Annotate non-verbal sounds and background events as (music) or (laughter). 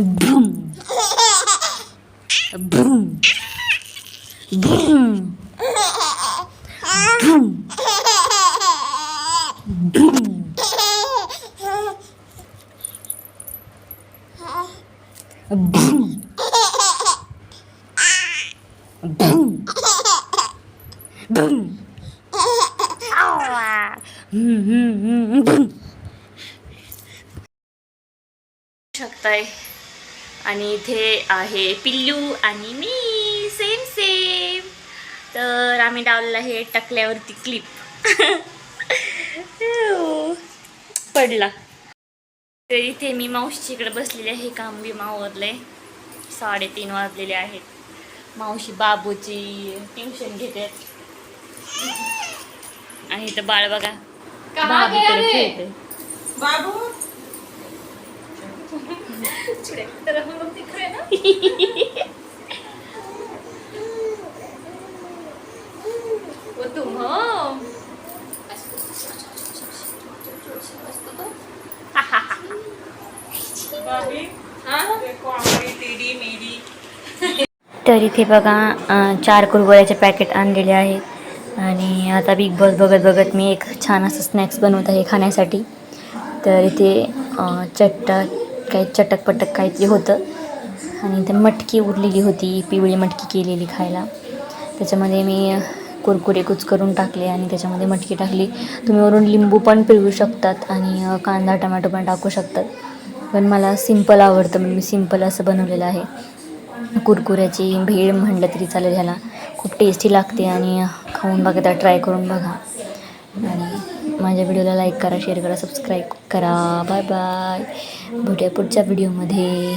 Brum. Brum. Brum. Brum. Brum. Brum. Brum. Brum. Aua. Brum. Shut up. आणि इथे आहे पिल्लू आणि मी. सेम सेम तर आम्ही लावलेलं आहे टकल्यावरती क्लिप (laughs) पडला. तर इथे मी मावशीकडे बसलेले आहे. काम बी मावरले साडेतीन वाजलेले आहेत. मावशी बाबूची ट्युशन घेते. आणि इथं बाळ बघा. बाबूकडे खेळते वो तुम हो? बाबी देखो हमारी तेरी मेरी. तर इथे बघा चार कुरकुऱ्याचे पॅकेट आणलेले आहेत आणि आता बिग बॉस बघत बघत मी एक छान असं स्नॅक्स बनवत आहे खाण्यासाठी. तर इथे चट्टा काही चटक पटक काहीतरी होतं. आणि ते मटकी उरलेली होती पिवळी मटकी केलेली खायला. त्याच्यामध्ये मी कुरकुरे कुच करून टाकले आणि त्याच्यामध्ये मटकी टाकली. तुम्ही वरून लिंबू पण पिळू शकतात आणि कांदा टमॅटो पण टाकू शकतात. पण मला सिंपल आवडतं म्हणून मी सिंपल असं बनवलेलं आहे. कुरकुऱ्याची भेळ म्हणलं तरी चालेल ह्याला. खूप टेस्टी लागते आणि खाऊन बघा त्या ट्राय करून बघा. माझ्या व्हिडिओला लाईक करा शेअर करा सबस्क्राईब करा. Bye bye. भेटूया पुढच्या व्हिडिओमध्ये.